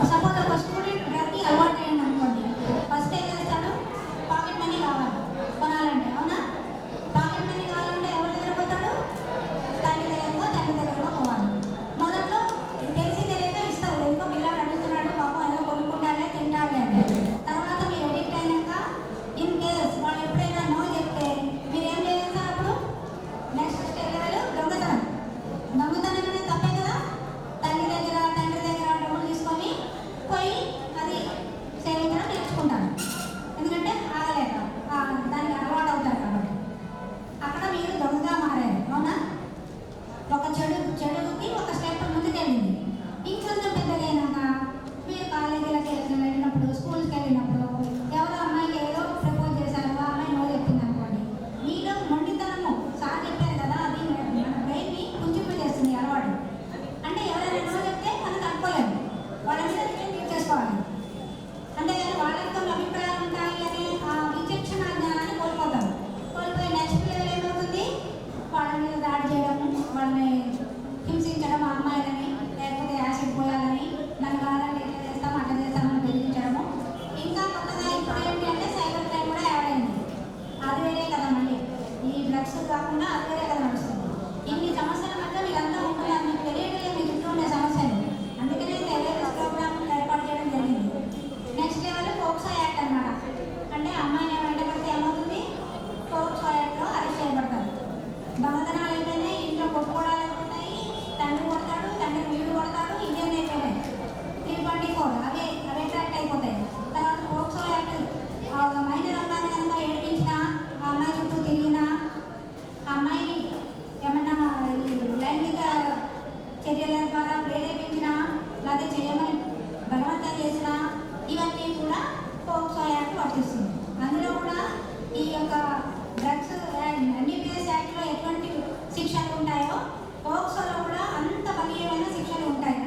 O చేస్తుంది అందులో కూడా ఈ యొక్క డ్రగ్స్ ఎంబీబీఎస్ యాక్ట్లో ఎటువంటి శిక్షలు ఉంటాయో పోక్సోలో కూడా అంత బలీయమైన శిక్షలు ఉంటాయి.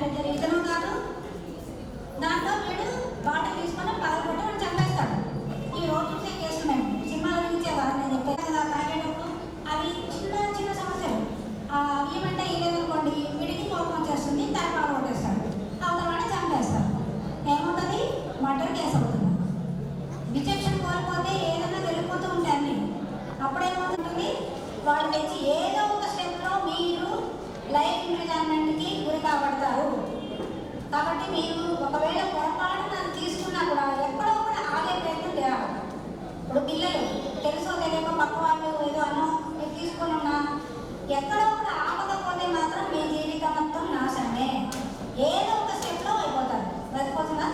ಮಾಡಿದ್ದಾರೆ ಇದನ್ನು మీరు ఒకవేళ పొరపాటు నన్ను తీసుకున్నా కూడా ఎక్కడో కూడా ఆగే ప్రయత్నం చేయాలి. ఇప్పుడు పిల్లలు తెలుసో తెలియక పక్క వాళ్ళు ఏదో అన్నో మీరు తీసుకుని ఉన్నా. ఎక్కడో కూడా ఆపకపోతే మాత్రం మీ జీవితం మొత్తం నాశనమే. ఏదో ఒక స్టెప్లో అయిపోతారు. బతిపోతుందా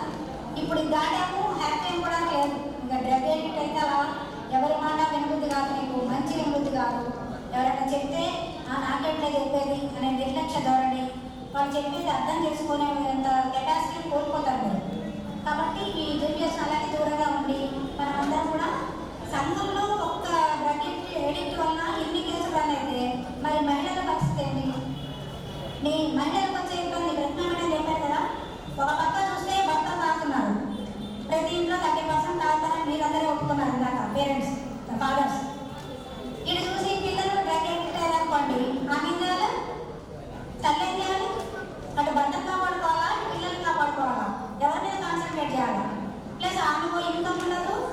ఇప్పుడు ఈ దాటాము హ్యాపీ కూడా లేదు. ఇంకా డ్రగ్ ఎడిక్ట్ అయితే అలా ఎవరి మాట వినబుద్ధి కాదు నీకు మంచి వినబుద్ధి కాదు. ఎవరైనా చెప్తే ఆ నాకెట్లే చెప్పేది? అనే నిర్లక్ష్య ధోరణి వాళ్ళు చెప్పేది అర్థం చేసుకునే అంత కెపాసిటీ కోల్పోతారు మీరు. కాబట్టి ఈ దుర్వ్యసనం అలాగే దూరంగా ఉండి మనమందరం కూడా సంఘంలో ఒక్క డ్రగ్ ఎడిక్ట్ వలన ఎన్ని కేసులు అనేది అయితే మరి మహిళల పరిస్థితి ఏంటి? నీ మహిళలకు వచ్చే ఇబ్బంది ప్రశ్న చెప్పారు కదా? ఒక పక్క చూస్తే భర్త తాగుతున్నారు ప్రతి ఇంట్లో థర్టీ పర్సెంట్ తాగుతారని మీరందరూ ఒప్పుకున్నారు ఇందాక పేరెంట్స్ ఫాదర్స్. সম্মানিত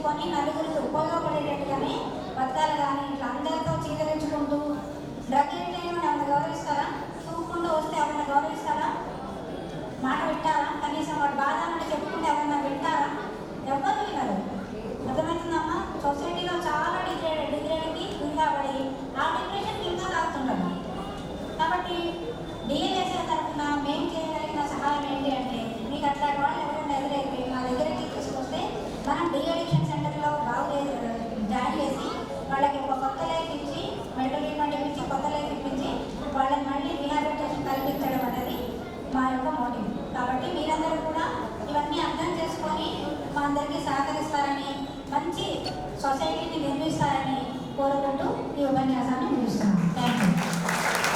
చేసుకొని నలుగురు నలుగురికి ఉపయోగపడేటట్టుగానే భర్తలు కానీ ఇట్లా అందరితో చీదరించుకుంటూ డ్రగ్ ఎంటర్టైన్మెంట్ ఏమైనా గౌరవిస్తారా? చూపుకుంటూ వస్తే ఎవరైనా గౌరవిస్తారా? మాట పెట్టాలా కనీసం వాడు బాధ ఈ ఉపన్యాసాన్ని ముగిస్తున్నాను థ్యాంక్ యూ